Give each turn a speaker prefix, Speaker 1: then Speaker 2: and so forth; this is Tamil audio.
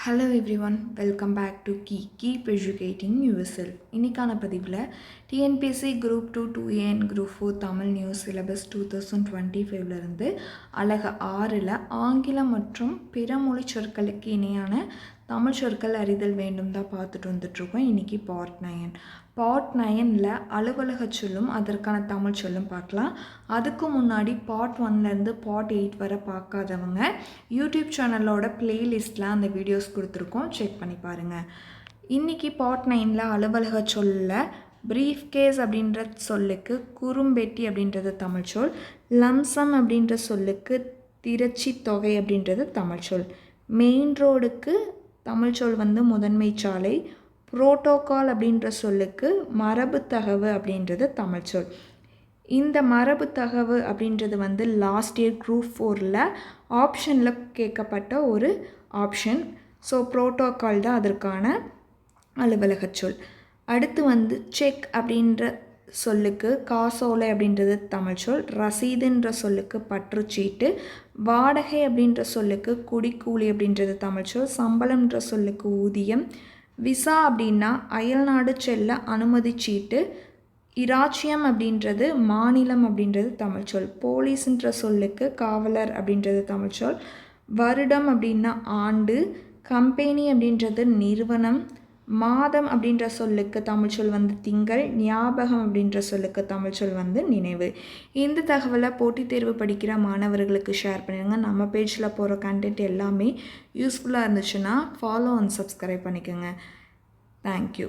Speaker 1: Hello every one welcome back to key keep educating U S L இன்னைக்கான பதிவில் T N P S C group two two and group four Tamil news syllabus two thousand twenty ஃபைவ்லேருந்து அழகு ஆறில் ஆங்கிலம் மற்றும் பிற மொழி சொற்களுக்கு இணையான தமிழ் சொற்கள் அறிதல் வேண்டும் தான் பார்த்துட்டு வந்துட்ருக்கோம் இன்றைக்கி பார்ட் நயன் பார்ட் நயனில் அலுவலக சொல்லும் அதற்கான தமிழ் சொல்லும் பார்க்கலாம். அதுக்கு முன்னாடி பார்ட் ஒன்லேருந்து பார்ட் எயிட் வரை பார்க்காதவங்க யூடியூப் சேனலோட பிளேலிஸ்டில் அந்த வீடியோஸ் கொடுத்துருக்கோம். செக் பண்ணி பாருங்கள் இன்றைக்கி பார்ட் நைனில் அலுவலக சொல்லில் ப்ரீஃப் கேஸ் அப்படின்ற சொல்லுக்கு குறும்பெட்டி அப்படின்றது தமிழ் சொல். லம்சம் அப்படின்ற சொல்லுக்கு திரச்சி தொகை அப்படின்றது தமிழ் சொல். மெயின் ரோடுக்கு தமிழ் சொல் வந்து முதன்மை சாலை. புரோட்டோகால் அப்படின்ற சொல்லுக்கு மரபு தகவு அப்படின்றது தமிழ் சொல். இந்த மரபு தகவு அப்படின்றது வந்து லாஸ்ட் இயர் குரூப் ஃபோரில் ஆப்ஷனில் கேட்கப்பட்ட ஒரு ஆப்ஷன் ஸோ புரோட்டோகால் தான் அதற்கான அலுவலக சொல். அடுத்து வந்து செக் அப்படின்ற சொல்லுக்கு காசோலை அப்படின்றது தமிழ் சொல். ரசீதுன்ற சொல்லுக்கு பற்றுச்சீட்டு. வாடகை அப்படின்ற சொல்லுக்கு குடிக்கூலி அப்படின்றது தமிழ் சொல். சம்பளம்ன்ற சொல்லுக்கு ஊதியம். விசா அப்படின்னா அயல்நாடு செல்ல அனுமதி சீட்டு. இராச்சியம் அப்படின்றது மாநிலம் அப்படின்றது தமிழ் சொல். போலீஸ்ன்ற சொல்லுக்கு காவலர் அப்படின்றது தமிழ் சொல். வருடம் அப்படின்னா ஆண்டு. கம்பெனி அப்படின்றது நிறுவனம். மாதம் அப்படின்ற சொல்லுக்கு தமிழ் சொல் வந்து திங்கள் ஞாபகம் அப்படின்ற சொல்லுக்கு தமிழ் சொல் வந்து நினைவு. இந்த தகவலை போட்டித் தேர்வு படிக்கிற மாணவர்களுக்கு ஷேர் பண்ணிடுங்க நம்ம பேஜில் போகிற கண்டென்ட் எல்லாமே யூஸ்ஃபுல்லாக இருந்துச்சுன்னா ஃபாலோ அண்ட் சப்ஸ்கிரைப் பண்ணிக்கோங்க. Thank you